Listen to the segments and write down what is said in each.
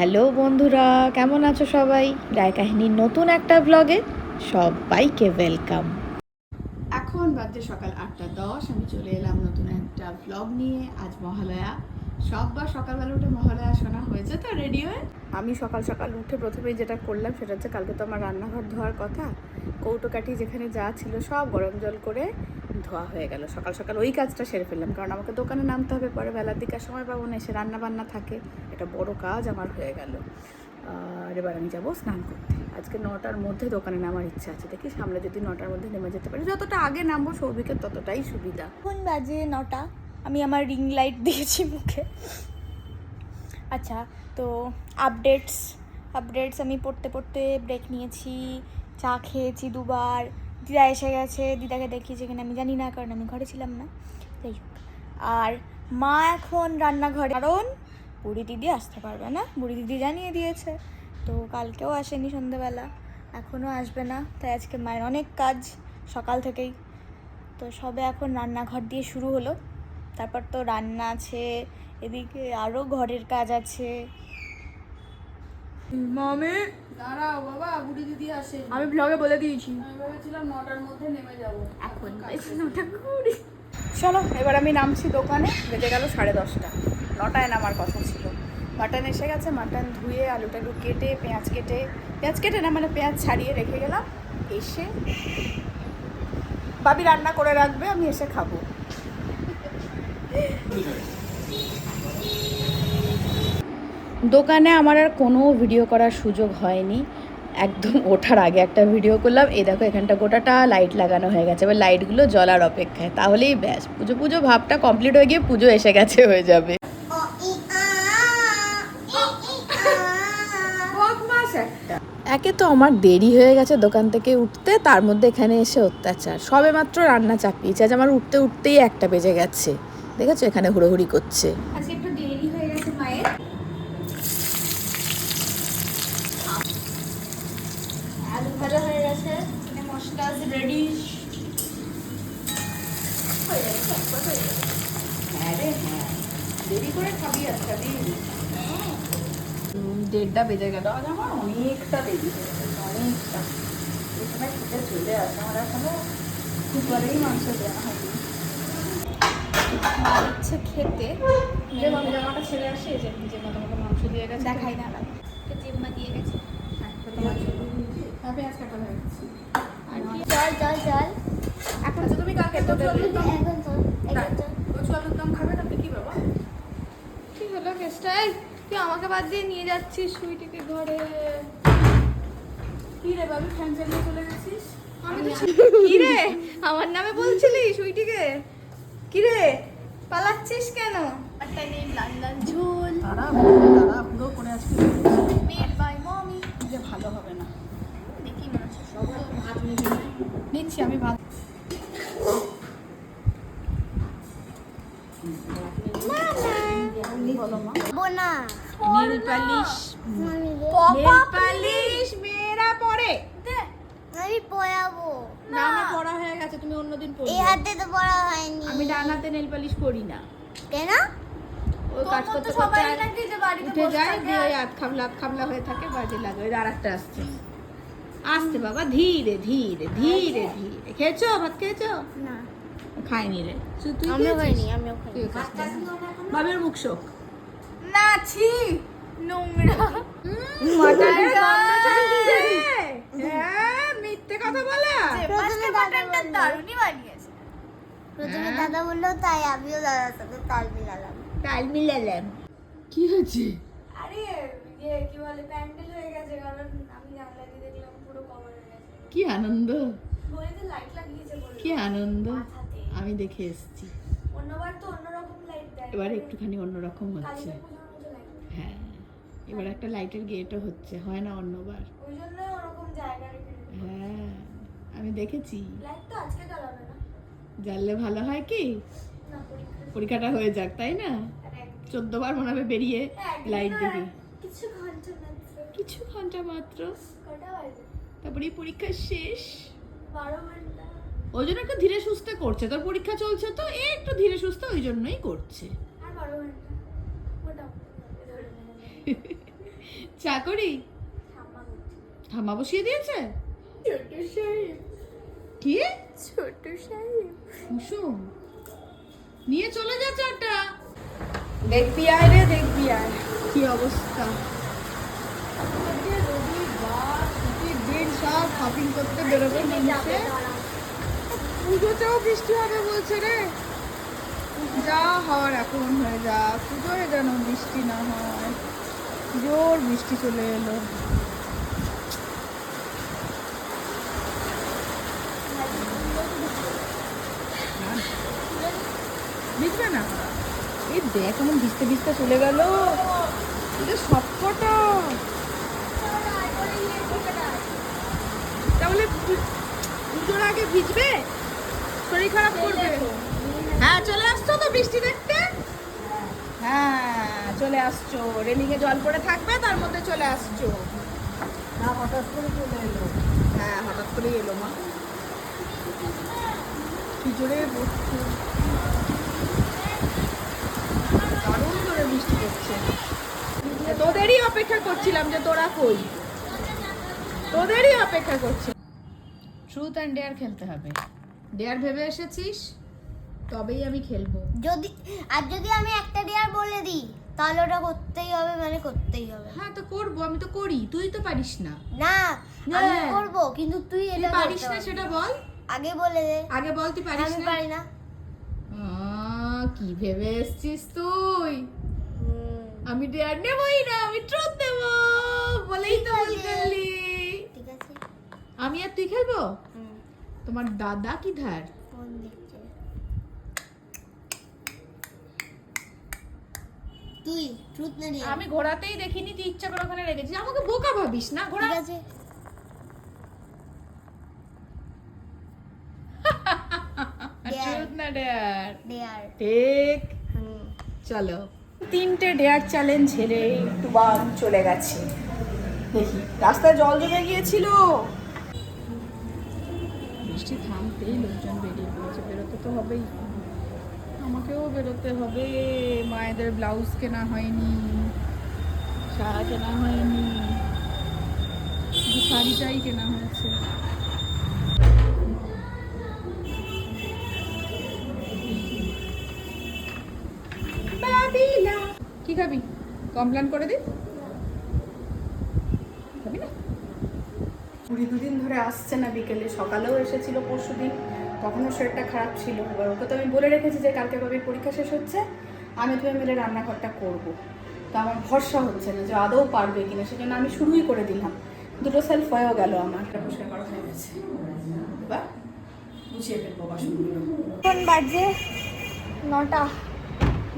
Hello বন্ধুরা, কেমন আছো সবাই? রায় কাহিনীর নতুন একটা ব্লগে সবাইকে ওয়েলকাম এখন বাজে সকাল আটটা দশ, আমি চলে এলাম নতুন একটা ব্লগ নিয়ে। আজ মহালয়া। সববার সকালবেলা উঠে মহালয়া শোনা হয়েছে তো রেডি হয়ে আমি সকাল সকাল উঠে প্রথমেই যেটা করলাম সেটা হচ্ছে কালকে তো আমার রান্নাঘর ধোয়ার কথা কৌটোকাঠি যেখানে যা ছিল সব গরম জল করে ধোয়া হয়ে গেল। সকাল সকাল ওই কাজটা সেরে ফেললাম কারণ আমাকে দোকানে নামতে হবে পরে বেলার দিকে আর সময় পাবো না এসে রান্না বান্না থাকে এটা বড় কাজ আমার হয়ে গেল। আর এবার আমি যাব স্নান করতে। আজকে নটার মধ্যে দোকানে নামার ইচ্ছা আছে দেখি সামনে যদি নটার মধ্যে নেমে যেতে পারি। যতটা আগে নামবো সৌভিকের ততটাই সুবিধা। এখন বাজে নটা। আমি আমার রিং লাইট দিয়েছি মুখে। আচ্ছা তো আপডেটস আপডেটস আমি পড়তে পড়তে ব্রেক নিয়েছি। চা খেয়েছি দুবার। দিদা এসে গেছে, দিদাকে দেখিয়েছি কিনা, আমি জানি না কারণ আমি ঘরে ছিলাম না। যাই হোক। আর মা এখন রান্নাঘরে, কারণ বুড়ি দিদি আসতে পারবে না, বুড়ি দিদি জানিয়ে দিয়েছে। তো কালকেও আসেনি সন্ধ্যেবেলা এখনও আসবে না। তাই আজকে মায়ের অনেক কাজ সকাল থেকেই। তো সবে এখন রান্নাঘর দিয়ে শুরু হলো। তারপর তো রান্না আছে এদিকে আরও ঘরের কাজ আছে। মামে? দাঁড়াও বাবা বুড়ি দিদি আসে। আমি ব্লগে বলে দিয়েছি। আমি ভেবেছিলাম নটার মধ্যে নেমে যাব। এখন নটা কুড়ি। চলো এবার আমি নামছি দোকানে বেজে গেল সাড়ে দশটা। নটায় নামার কথা ছিল। মাটন এসে গেছে মাটন ধুয়ে আলু টালু কেটে পেঁয়াজ কেটে পেঁয়াজ কেটে না মানে পেঁয়াজ ছাড়িয়ে রেখে গেলাম। এসে বাবি রান্না করে রাখবে আমি এসে খাব। দোকানে আমার আর কোনো ভিডিও করার সুযোগ হয়নি। একদম ওঠার আগে একটা ভিডিও করলাম। এই দেখো এখানটা গোটাটা লাইট লাগানো হয়ে গেছে। এবার লাইটগুলো জ্বলার অপেক্ষায়। তাহলেই ব্যাস পুজো পুজো ভাবটা কমপ্লিট হয়ে গিয়ে পুজো এসে গেছে হয়ে যাবে। একে তো আমার দেরি হয়ে গেছে দোকান থেকে উঠতে তার মধ্যে এখানে এসে অত্যাচার। সবে মাত্র রান্না চাপিয়েছে। আজ আমার উঠতে উঠতেই একটা বেজে গেছে। দেখেছ? এখানে হুড়োহুড়ি করছে। একটু দেরি হয়ে গেছে মায়ের। আলু ভাজা হয়ে গেছে। এখানে হয়ে একবার হয়ে রে হ্যাঁ। দেরি করে খাবি দেড়টা বেজে গেল। আজ আমার অনেকটা দেরি গেছে, অনেকটা। এই খেতে চলে আসে। আমার এখনও দুপুরেই মাংস দেওয়া হয়নি। মা ইচ্ছে খেতে জামাটা ছেড়ে আসি যে মাংস দিয়ে গেছে। দেখাই না জিম্মা দিয়ে গেছে। জল জল জল। এখন তুমি তো খাবে না? কি বাবা। কি হলো কেসটা? তুই আমাকে বাদ দিয়ে নিয়ে যাচ্ছিস সুইটিকে ঘরে। কি রে বাবু ফ্যান চালিয়ে চলে গেছিস? আমি তো কি রে? আমার নামে বলছিলি সুইটিকে? কি রে? পালাচ্ছিস কেন? একটা নেই লন্ডন ঝোল। তারা তারা পুরো করে আজকে মেড বাই মমি যে ভালো হবে না। দেখি মনে হচ্ছে সব ভাত নিচ্ছি আমি ভাত। বলো মা। বোনা। নীল পালিশ নীল পালিশ মেয়েরা পরে আমি পড়াবো। না। আমার পড়া হয়ে গেছে তুমি অন্যদিন পড়বে। এই হাতে তো পড়া হয়নি। আমি ডান হাতে নেল পালিশ করি না। কেন? ওই কাজ করতে করতে আর উঠে যায় দিয়ে ওই আধ খাবলা আধ খাবলা হয়ে থাকে বাজে লাগে। ওই আর একটা আসছে বাবা ধীরে ধীরে ধীরে ধীরে। খেয়েছো? ভাত খেয়েছো? না। খাইনি রে। তুই আমিও খাইনি আমিও খাইনি। বাবের মুখ শোক। না ছি! নোংরা। হ্যাঁ মিথ্যে কথা বলা। প্রথমে দাদা মাটনটা দারুণই বানিয়েছে। প্রথমে। দাদা বলল তাই আমিও দাদার সাথে তাল মিলালাম। তাল মিলালাম। কি হয়েছে? আরে ইয়ে কি বলে প্যান্ডেল হয়ে গেছে কারণ আমি জানলা দিয়ে দেখলাম পুরো কভার হয়ে গেছে। কি আনন্দ? ঘড়িতে লাইট লাগিয়েছে কি আনন্দ? আমি দেখে এসেছি। অন্যবার তো অন্যরকম লাইট দেয়। এবার একটুখানি অন্যরকম হচ্ছে। হ্যাঁ এবার একটা লাইটের গেটও হচ্ছে হয় না অন্যবার? ওই জন্য ওরকম জায়গা রেখে হ্যাঁ। আমি দেখেছি। জানলে ভালো হয় কি? পরীক্ষাটা হয়ে যাক তাই না? চোদ্দ বার মনে হবে বেরিয়ে লাইট দিবি। কিছু ঘণ্টা মাত্র। তারপরে পরীক্ষা শেষ। ওই জন্য একটু ধীরে সুস্থে করছে। তোর পরীক্ষা চলছে তো একটু ধীরে সুস্থে ওই জন্যই করছে। আর বারো ঘণ্টা। মোটামুটি ধরে নেবে। চা করি? বসিয়ে দিয়েছে? কি? ছোট সাহেব। কুসুম নিয়ে চলে যা চাটা। দেখবি আয় রে দেখবি আয়। কি অবস্থা? দিন, সব শপিং করতে বেরোবে মানুষে। পুজোতেও বৃষ্টি হবে বলছে রে। যা হওয়ার এখন হয়ে যা পুজোয় যেন বৃষ্টি না হয়। জোর বৃষ্টি চলে এলো ভিজবে না এই দেখ কেমন ভিজতে ভিজতে চলে গেল। এটা সবকটা। তাহলে পুজোর আগে ভিজবে শরীর খারাপ করবে। হ্যাঁ চলে আসছো তো বৃষ্টি দেখতে? হ্যাঁ চলে আসছো। রেলিংয়ে জল পড়ে থাকবে তার মধ্যে চলে আসছো। হ্যাঁ হঠাৎ করে চলে এলো। হ্যাঁ হঠাৎ করেই এলো মা। কি জোরে পড়ছে তোদেরই অপেক্ষা করছিলাম যে তোরা কই। তোদেরই অপেক্ষা করছি। ট্রুথ অ্যান্ড ডেয়ার খেলতে হবে। ডেয়ার ভেবে এসেছিস? তবেই আমি খেলব। যদি আর যদি আমি একটা ডেয়ার বলে দিই তাহলে ওটা করতেই হবে মানে করতেই হবে। হ্যাঁ তো করব আমি তো করি। তুই তো পারিস না। না আমি। করব কিন্তু তুই এটা পারিস না সেটা বল। আগে বলে দে। আগে বল তুই পারিস আমি পারি না। আহ, কি ভেবে এসছিস তুই? আমি ডেয়ার নেবই না আমি ট্রুথ নেব বলেই তো ভুল ঠিক আছে। আমি আর তুই খেলব? তোমার দাদা কি ধার? ফোন দেখছে? তুই ট্রুথ না ডেয়ার আমি ঘোরাতেই দেখিনি তুই ইচ্ছা করে ওখানে রেখেছিস। আমাকে বোকা ভাবিস না ঘোরা ঠিক আছে। ট্রুথ না ডেয়ার ডেয়ার ঠিক। চলো। তিনটে ডেয়ার চ্যালেঞ্জ হেরে একটু বাম চলে গেছে। দেখি, রাস্তায় জল জমে গিয়েছিল। বৃষ্টি থামতেই লোকজন বেরিয়ে পড়েছে। বেরোতে তো হবেই। আমাকেও বেরোতে হবে। মায়েদের ব্লাউজ কেনা হয়নি সারা কেনা হয়নি, শাড়িটাই কেনা হয়েছে। খাবি? কমপ্লেন করে খাবি না? কুড়ি দুদিন ধরে আসছে না বিকেলে সকালেও এসেছিল পরশু দিন তখনও শরীরটা খারাপ ছিল। এবার ওকে তো আমি বলে রেখেছি যে কালকে বাবির পরীক্ষা শেষ হচ্ছে। আমি তুমি মিলে রান্নাঘরটা করব। তো আমার ভরসা হচ্ছে না যে আদৌ পারবে কিনা সেজন্য আমি শুরুই করে দিলাম। দুটো সেলফ হয়েও গেল আমার। একটা পরিষ্কার করা হয়ে গেছে। এবার গুছিয়ে ফেলব বাসনগুলো। এখন বাজে নটা।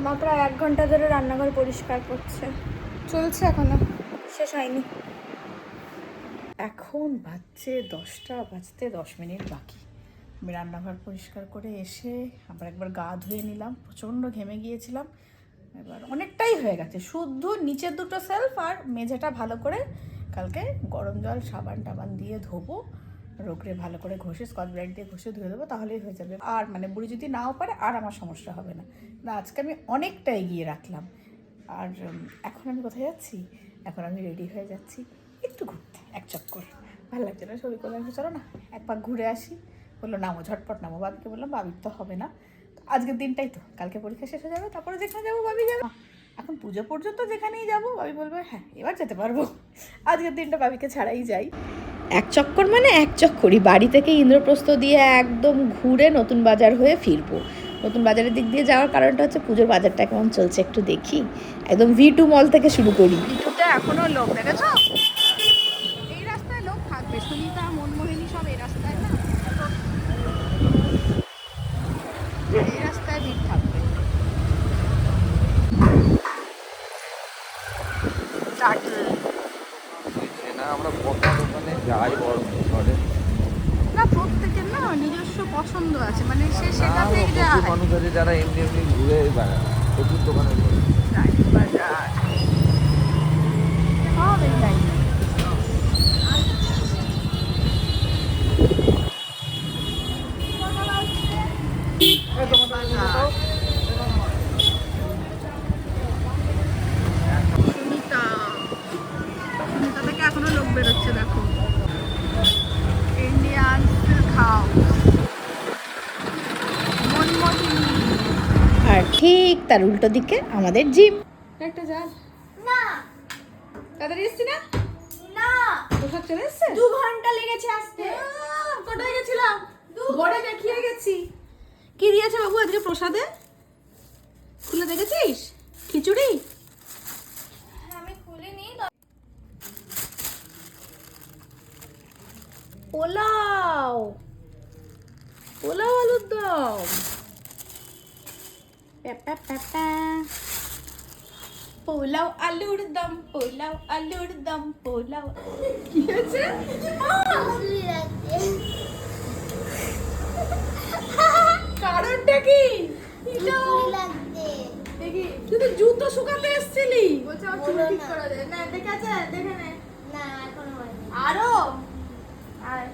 মা প্রায় এক ঘণ্টা ধরে রান্নাঘর পরিষ্কার করছে। চলছে এখনও। শেষ হয়নি। এখন বাজছে দশটা, বাজতে দশ মিনিট বাকি। আমি রান্নাঘর পরিষ্কার করে এসে আবার একবার গা ধুয়ে নিলাম। প্রচণ্ড ঘেমে গিয়েছিলাম। এবার অনেকটাই হয়ে গেছে। শুদ্ধ নিচের দুটো সেলফ আর মেঝেটা ভালো করে কালকে গরম জল সাবান টাবান দিয়ে ধোবো। রোগড়ে ভালো করে ঘষে স্কচ ব্রাইট দিয়ে ঘষে ধুয়ে দেবো, তাহলেই হয়ে যাবে। আর মানে বুড়ি যদি নাও পারে, আর আমার সমস্যা হবে না। আজকে আমি অনেকটা এগিয়ে রাখলাম। আর এখন আমি কোথায় যাচ্ছি? এখন আমি রেডি হয়ে যাচ্ছি একটু ঘুরতে, এক চক্কর। ভালো লাগছে না ছবি করলাম চলো না, এক পাক ঘুরে আসি। বলল, নামো ঝটপট, নামো। বাবিকে বললাম, বাবির তো হবে না। আজকের দিনটাই তো, কালকে পরীক্ষা শেষ হয়ে যাবে, তারপরে যেখানে যাব, বাবি যাবে। এখন পুজো পর্যন্ত যেখানেই যাব, বাবি বলবে হ্যাঁ এবার যেতে পারব। আজকের দিনটা বাবিকে ছাড়াই যাই। এক চক্কর মানে এক চক্করই। বাড়ি থেকে ইন্দ্রপ্রস্থ দিয়ে একদম ঘুরে নতুন বাজার হয়ে ফিরবো। নতুন বাজারের দিক দিয়ে যাওয়ার কারণটা হচ্ছে পুজোর বাজারটা কেমন চলছে একটু দেখি। একদম ভি টু মল থেকে শুরু করি। ভি লোক, দেখেছ? এই রাস্তায় লোক থাকবে। সব এই রাস্তায় এই রাস্তায় ভিড় থাকবে। যাই বড় ঘরে। না প্রত্যেকের না নিজস্ব পছন্দ আছে মানে সে সেটাতেই প্রচুর যায়। মানুষ আছে যারা এমনি এমনি ঘুরে বেড়ায় প্রচুর দোকানে ঘুরে। বাজার হবে টাইম সুনিতা বেরোচ্ছে দেখো ইন্ডিয়ান সিল্ক হাউস মনমোহিনী আর ঠিক তার উল্টো দিকে আমাদের জিম। একটা যা। না। তাড়াতাড়ি এসছি না? না। প্রসাদ চলে এসছে? দু ঘণ্টা লেগেছে আসতে। আহ, কোথায় গেছিলাম? ঘরে দেখিয়ে গেছি। কি দিয়েছে বাবু আজকে প্রসাদে? খুলে দেখেছিস? খিচুড়ি? আমি খুলিনি পোলাও। পোলাও আলুর দম। পোলাও আলুর দম পোলাও আলুর দম পোলাও কি হয়েছে কারণটা কি? দেখি তুই তো জুতো শুকাতে এসেছিলি। বলছে আমার চুল ঠিক না। করে দে না দেখে আছে দেখে নে। না এখনও আরও? আর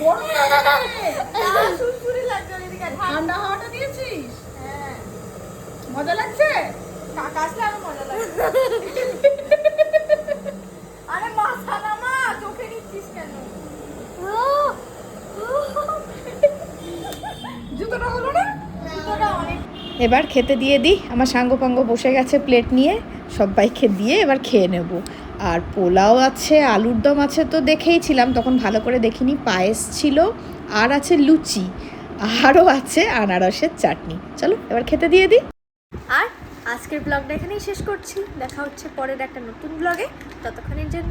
বড় ঠান্ডা হাওয়াটা দিয়েছিস? হ্যাঁ। মজা লাগছে? কাকা আসলে আরও মজা লাগবে আরে মাথা নামা চোখে নিচ্ছিস কেন? জুতোটা হলো না? জুতোটা অনেক। এবার খেতে দিয়ে দিই। আমার সাঙ্গ পাঙ্গ বসে গেছে প্লেট নিয়ে। সবাইকে দিয়ে এবার খেয়ে নেব। আর পোলাও আছে আলুর দম আছে তো দেখেইছিলাম তখন ভালো করে দেখিনি। পায়েস ছিল আর আছে লুচি। আরও আছে আনারসের চাটনি। চলো, এবার খেতে দিয়ে দিই। আর আজকের ব্লগটা এখানেই শেষ করছি। দেখা হচ্ছে পরের একটা নতুন ব্লগে। ততক্ষণের জন্য